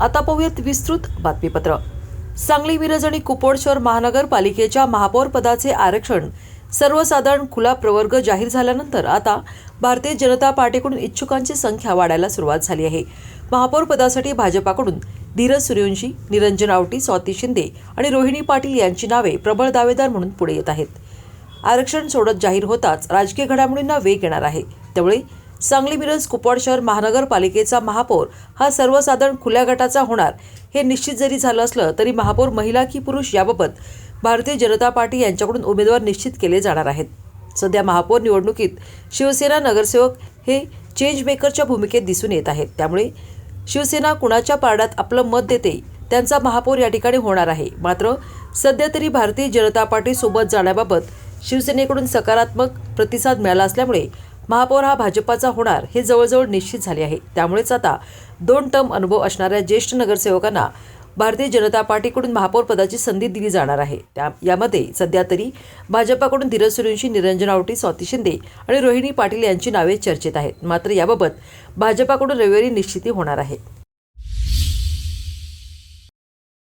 आता पाहूयात विस्तृत बातमीपत्र. सांगली मिरज आणि कुपवाड शहर महानगरपालिकेच्या महापौर पदाचे आरक्षण सर्वसाधारण खुला प्रवर्ग जाहीर झाल्यानंतर आता भारतीय जनता पार्टीकडून इच्छुकांची संख्या वाढायला सुरुवात झाली आहे. महापौर पदासाठी भाजपाकडून धीरज सूर्यवंशी निरंजन आवटी स्वाती शिंदे आणि रोहिणी पाटील यांची नावे प्रबळ दावेदार म्हणून पुढे येत आहेत. आरक्षण सोडत जाहीर होताच राजकीय घडामोडींना वेग येणार आहे. त्यामुळे सांगली मिरज कुपवाड शहर महानगरपालिकेचा महापौर हा सर्वसाधारण खुल्या गटाचा होणार हे निश्चित जरी झालं असलं तरी महापौर महिला की पुरुष याबाबत भारतीय जनता पार्टी यांच्याकडून उमेदवार निश्चित केले जाणार आहेत. सध्या महापौर निवडणुकीत शिवसेना नगरसेवक हे चेंज मेकरच्या भूमिकेत दिसून येत आहेत. त्यामुळे शिवसेना कुणाच्या पारड्यात आपलं मत देते त्यांचा महापौर या ठिकाणी होणार आहे. मात्र सध्या तरी भारतीय जनता पार्टीसोबत जाण्याबाबत शिवसेनेकडून सकारात्मक प्रतिसाद मिळाला असल्यामुळे महापौर हा भाजपाचा होणार हे जवळजवळ निश्चित झाले आहे. त्यामुळेच आता दोन टर्म अनुभव असणाऱ्या ज्येष्ठ नगरसेवकांना भारतीय जनता पार्टीकडून महापौर पदाची संधी दिली जाणार आहे. त्या यामध्ये सध्या तरी भाजपाकडून धीरज सुरेंशी निरंजन आवटी स्वाती शिंदे आणि रोहिणी पाटील यांची नावे चर्चेत आहेत. मात्र याबाबत भाजपाकडून रविवारी निश्चिती होणार आहे.